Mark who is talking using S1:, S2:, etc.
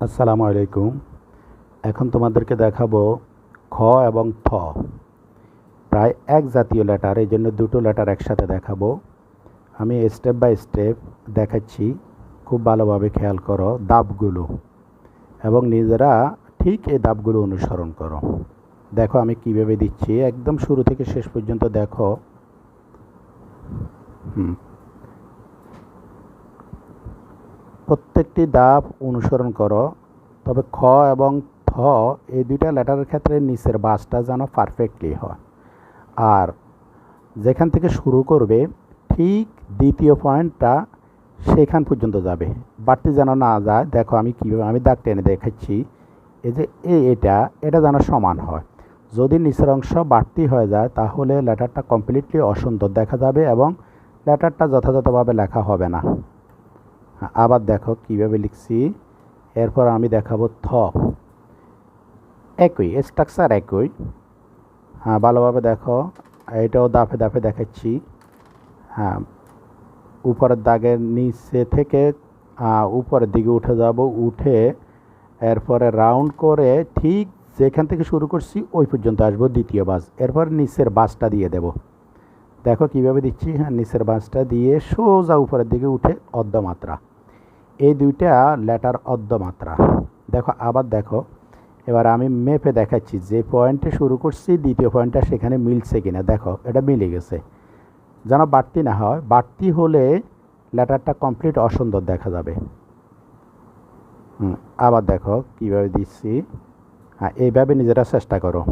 S1: আসসালামু আলাইকুম। এখন তোমাদেরকে দেখাবো খ এবং থ। প্রায় এক জাতীয় লেটার, এই জন্য দুটো লেটার একসাথে দেখাবো। আমি স্টেপ বাই স্টেপ দেখাচ্ছি। খুব ভালোভাবে খেয়াল করো, দাবগুলো। এবং নিজেরা ঠিক এই দাবগুলো অনুসরণ করো। দেখো আমি কীভাবে দিচ্ছি। একদম শুরু থেকে শেষ পর্যন্ত দেখো। হুম। প্রত্যেকটি ধাপ অনুসরণ করো, তবে খ এবং থ এই দুইটা লেটারের ক্ষেত্রে নিচের বাসটা যেন পারফেক্টলি হয়। আর যেখান থেকে শুরু করবে, ঠিক দ্বিতীয় পয়েন্টটা সেখান পর্যন্ত যাবে। বাড়তি যেন না যায়, দেখো আমি কীভাবে, আমি দাগ টেনে দেখাচ্ছি, এই যে এই এটা এটা যেন সমান হয়। যদি নিচের অংশ বাড়তি হয়ে যায়, তাহলে লেটারটা কমপ্লিটলি অসুন্দর দেখা যাবে এবং লেটারটা যথাযথভাবে লেখা হবে না। আবার দেখো কীভাবে লিখছি। এরপর আমি দেখাবো থ। একই স্ট্রাকচার একই। হ্যাঁ ভালোভাবে দেখো। এটাও দাফে দাফে দেখাচ্ছি। হ্যাঁ উপরের দাগের নিচে থেকে উপরের দিকে উঠে যাব, উঠে এরপরে রাউন্ড করে ঠিক যেখান থেকে শুরু করছি, ওই পর্যন্ত আসব দ্বিতীয় বাস এরপর নিচের বাসটা দিয়ে দেব। দেখো কীভাবে দিচ্ছি হ্যাঁ নিচের বাসটা দিয়ে সোজা উপরের দিকে উঠে অর্ধমাত্রা। এই দুইটা লেটার অর্ধমাত্রা। দেখো আবার দেখো এবার আমি মেপে দেখাচ্ছি যে পয়েন্টে শুরু করছি দ্বিতীয় পয়েন্টটা সেখানে মিলছে কিনা। দেখো এটা মিলে গেছে। যেন বাড়তি না হয় বাড়তি হলে লেটারটা কমপ্লিট অসুন্দর দেখা যাবে। হুম, আবার দেখো কীভাবে দিচ্ছি। হ্যাঁ এইভাবে নিজেরা চেষ্টা করো।